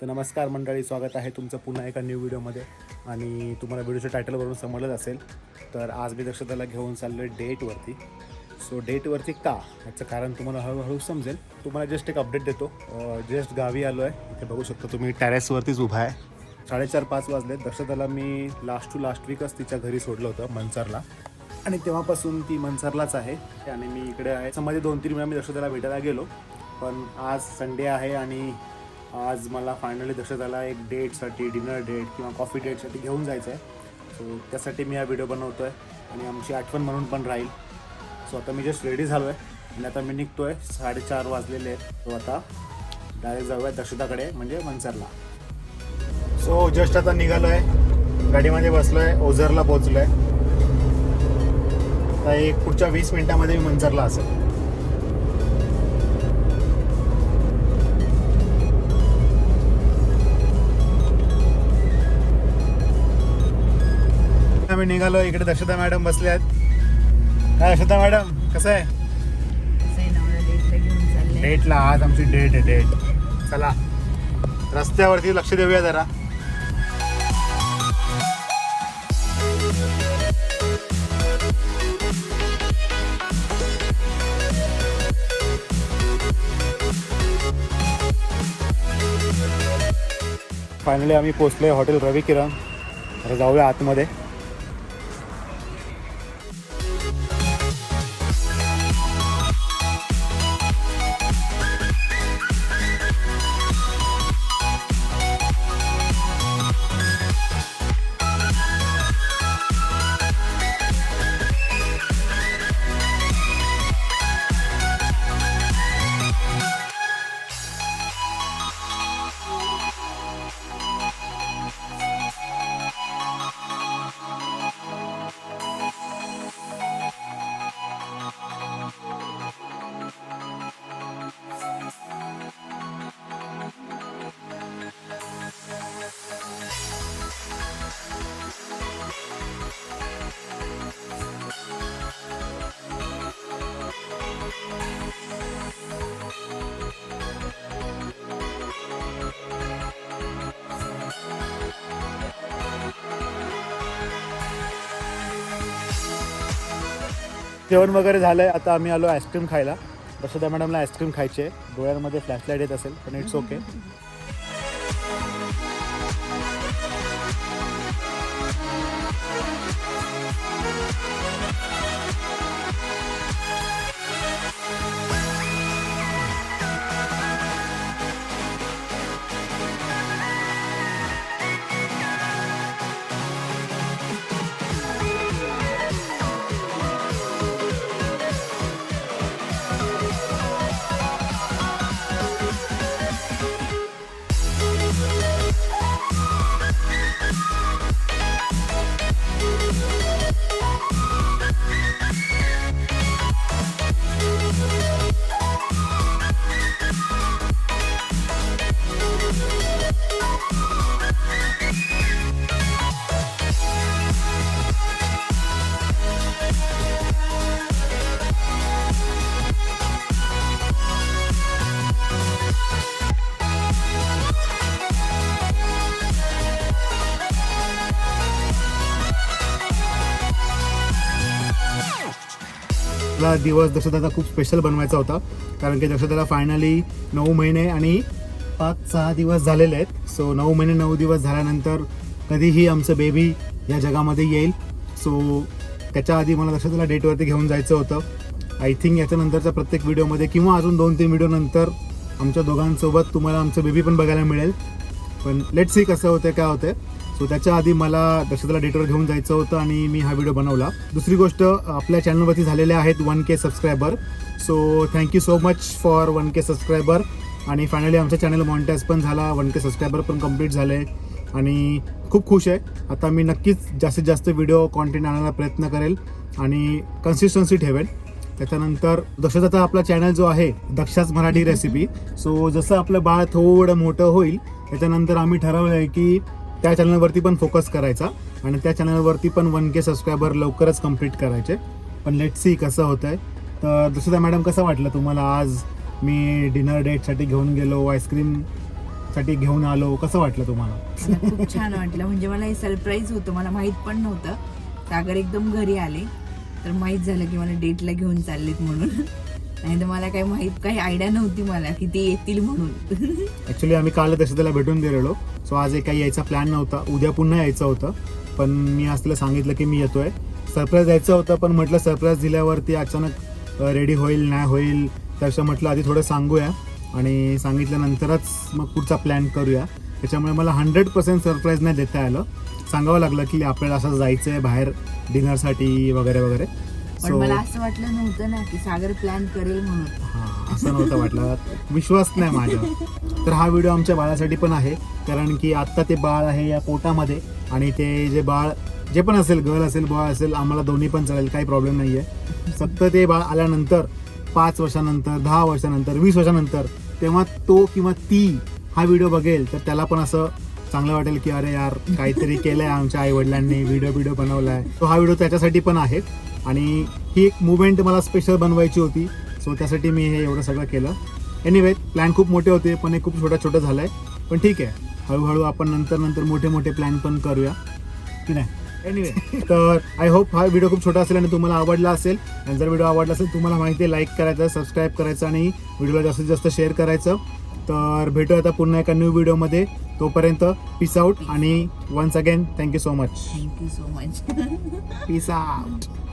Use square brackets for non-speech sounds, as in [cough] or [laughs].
तर नमस्कार मंडळी स्वागत आहे तुमचं पुन्हा एका न्यू व्हिडिओमध्ये आणि तुम्हाला व्हिडिओच्या टायटलवरून समजलंच असेल तर आज मी दक्षताला घेऊन चाललो आहे डेटवरती सो डेटवरती का? याचं कारण तुम्हाला हळूहळू समजेल. तुम्हाला जस्ट एक अपडेट देतो. जस्ट गावी आलो आहे इथे बघू शकता तुम्ही टॅरेसवरतीच उभा आहे. साडेचार पाच वाजले. दक्षताला मी लास्ट टू लास्ट वीकच तिच्या घरी सोडलं होतं मनसरला. आणि तेव्हापासून ती मनसरलाच आहे. आणि मी इकडे आहे. मध्ये दोन तीन वेळा मी दक्षताला भेटायला गेलो. पण आज संडे आहे आणि आज मला फायनली दक्षताला एक डेटसाठी डिनर डेट किंवा कॉफी डेटसाठी घेऊन जायचं आहे सो त्यासाठी मी हा व्हिडिओ बनवतो आहे आणि आमची आठवण म्हणून पण राहील. सो आता मी जस्ट रेडी झालो आहे आणि आता मी निघतो आहे साडेचार वाजलेले आहेत. सो आता डायरेक्ट जाऊया दक्षताकडे म्हणजे मनसरला. सो जस्ट आता निघालो आहे गाडीमध्ये बसलो आहे ओझरला पोहोचलो आहे आता एक पुढच्या वीस मिनिटामध्ये मी मंचरला असेल. आम्ही निघालो इकडे दक्षता मॅडम बसले आहेत. काय दक्षता मॅडम कसं आहे? डेटला आज आमची डेट आहे डेट चला रस्त्यावरती लक्ष देऊया जरा. फायनली आम्ही पोचलोय हॉटेल रवी किरण जाऊया आतमध्ये. जेवण वगैरे झालं आहे आता आम्ही आलो आईस्क्रीम खायला. तसं त्या मॅडमला आईस्क्रीम खायची आहे. डोळ्यांमध्ये फ्लॅशलाईट येत असेल पण इट्स ओके. आपला दिवस दक्षताचा खूप स्पेशल बनवायचा होता. कारण की दक्षताला फायनली नऊ महिने आणि पाच सहा दिवस झालेले आहेत. सो नऊ महिने नऊ दिवस झाल्यानंतर कधीही आमचं बेबी या जगामध्ये येईल. सो त्याच्या आधी मला दक्षताला डेटवरती घेऊन जायचं होतं. आय थिंक याच्यानंतरच्या प्रत्येक व्हिडिओमध्ये किंवा अजून दोन तीन व्हिडिओनंतर आमच्या दोघांसोबत तुम्हाला आमचं बेबी पण बघायला मिळेल. पण लेट सी कसं होतं काय होतं सो त्याच्या आधी मला दक्षताला डेटवर घेऊन जायचं होतं आणि मी हा व्हिडिओ बनवला. दुसरी गोष्ट आपल्या चॅनलवरती झालेल्या आहेत one K subscriber so thank you so much for one K subscriber आणि फायनली आमच्या चॅनल मॉनिटाईज पण झाला वन के सबस्क्रायबर पण कंप्लीट झाले. आणि खूप खुश आहे. आता मी नक्कीच जास्तीत जास्त व्हिडिओ कॉन्टेंट आणायला प्रयत्न करेल आणि कन्सिस्टन्सी ठेवेल त्याच्यानंतर दक्षताचा आपला चॅनल जो आहे दक्षाच मराठी रेसिपी सो जसं आपलं बाळ थोडं मोठं होईल त्याच्यानंतर आम्ही ठरवलं आहे की त्या चॅनलवरती पण फोकस करायचा आणि त्या चॅनलवरती पण वन के सबस्क्रायबर लवकरच कंप्लीट करायचे. पण लेट सी कसं होतं आहे तर दुसऱ्या मॅडम कसं वाटलं तुम्हाला आज? मी डिनर डेटसाठी घेऊन गेलो आईस्क्रीमसाठी घेऊन आलो कसं वाटलं तुम्हाला? खूप छान वाटलं. म्हणजे मला हे सरप्राईज होतं मला माहीत पण नव्हतं. सागर एकदम घरी आले. तर माहीत झालं की मला डेटला घेऊन चाललेत म्हणून. नाही तर मला काही माहीत काही आयडिया नव्हती मला की ते येतील म्हणून. ऍक्च्युली आम्ही काल त्याला भेटून गेलेलो सो आज एक काही यायचा प्लॅन नव्हता. उद्या पुन्हा यायचं होतं. पण मी आज तिला सांगितलं की मी येतोय. सरप्राईज द्यायचं होतं पण म्हटलं सरप्राईज दिल्यावरती अचानक रेडी होईल नाही होईल त्यापेक्षा म्हटलं आधी थोडं सांगूया. आणि सांगितल्यानंतरच मग पुढचा प्लॅन करूया. त्याच्यामुळे मला हंड्रेड पर्सेंट सरप्राईज नाही देता आलं. सांगावं लागलं की आपल्याला असं जायचं आहे बाहेर डिनरसाठी वगैरे वगैरे. पण मला असं वाटलं नव्हतं ना की सागर प्लॅन करेल म्हणून. हा असं नव्हतं वाटलं. विश्वास नाही माझा तर हा व्हिडिओ आमच्या बाळासाठी पण आहे. कारण की आत्ता ते बाळ आहे या पोटामध्ये आणि ते जे बाळ जे पण असेल गर्ल असेल बॉय असेल आम्हाला दोन्ही पण चालेल काही प्रॉब्लेम नाही आहे फक्त ते बाळ आल्यानंतर पाच वर्षानंतर दहा वर्षानंतर वीस वर्षानंतर तेव्हा तो किंवा ती हा व्हिडिओ बघेल तर त्याला पण असं चांगलं वाटेल की अरे यार काहीतरी केलंय आमच्या आई वडिलांनी व्हिडिओ व्हिडिओ बनवलाय. तो हा व्हिडिओ त्याच्यासाठी पण आहे. आणि ही एक मुवमेंट मला स्पेशल बनवायची होती. सो त्यासाठी मी हे एवढं सगळं केलं. एनिवे प्लॅन खूप मोठे होते पण हे खूप छोटं छोटं झालंय. पण ठीक आहे. हळूहळू आपण नंतर नंतर मोठे मोठे प्लॅन पण करूया. की नाही? एनिवे [laughs] तर आय होप हा व्हिडिओ खूप छोटा असेल आणि तुम्हाला आवडला असेल. आणि जर व्हिडिओ आवडला असेल तुम्हाला माहिती आहे लाईक करायचं सबस्क्राईब करायचं आणि व्हिडिओला जास्तीत जास्त शेअर करायचं. तर भेटूया आता पुन्हा एका न्यू व्हिडिओमध्ये तोपर्यंत पीस आउट आणि once again thank you so much thank you so much peace out